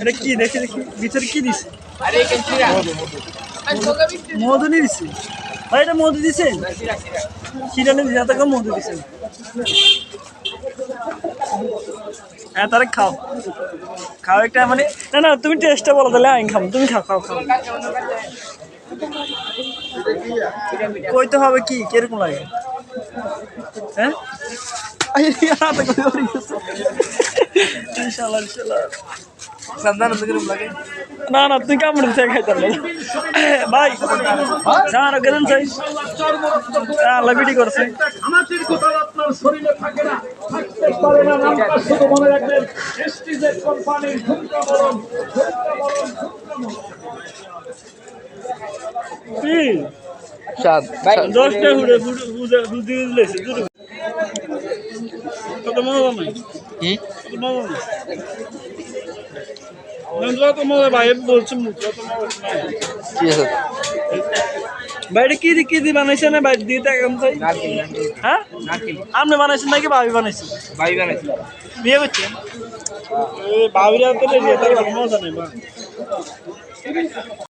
এটা কি? দেখি দেখি। ভিতরে কি দিছে? মধু নিয়ে দিছে? ভাই এটা মধু দিছে? খিরা নিয়ে দিছে এত কম মধু দিছে। হ্যাঁ তাহলে খাও। খাও একটা মানে না না তুমি টেস্টটা বলো তাহলে আইন খাব। তুমি খাও খাও খাও। কইতে হবে কি? কীরকম লাগে? হ্যাঁ? হাতে করে। ইনশাআল্লাহ ইনশাআল্লাহ। না না তুই কামড়ে দিতে খাইতে পারবি। ভাই জানো কেন চাই। আল্লাহ বিটি করছে। ঘামাচির কোথাও আপনার শরীরে থাকে না থাকতে পারে না নামটা শুধু মনে রাখবেন। এসটিজেড কোম্পানির ঝুমকা বরণ ঝুমকা বরণ ঝুমকা বরণ। কি দশটা ঘুরে বুঝে বুঝে হুম? নাই? আমি যত মজা ভাই বলছি মুখ কত মজা নাই। ঠিক আছে বাইরে কি দি কি দি চাই। হ্যাঁ? আপনি বানাইছেন নাকি? ভাবি বানাইছেন ভাই বানাইছি। বিয়ে করছেন ভাবিরা তো মজা নেই বা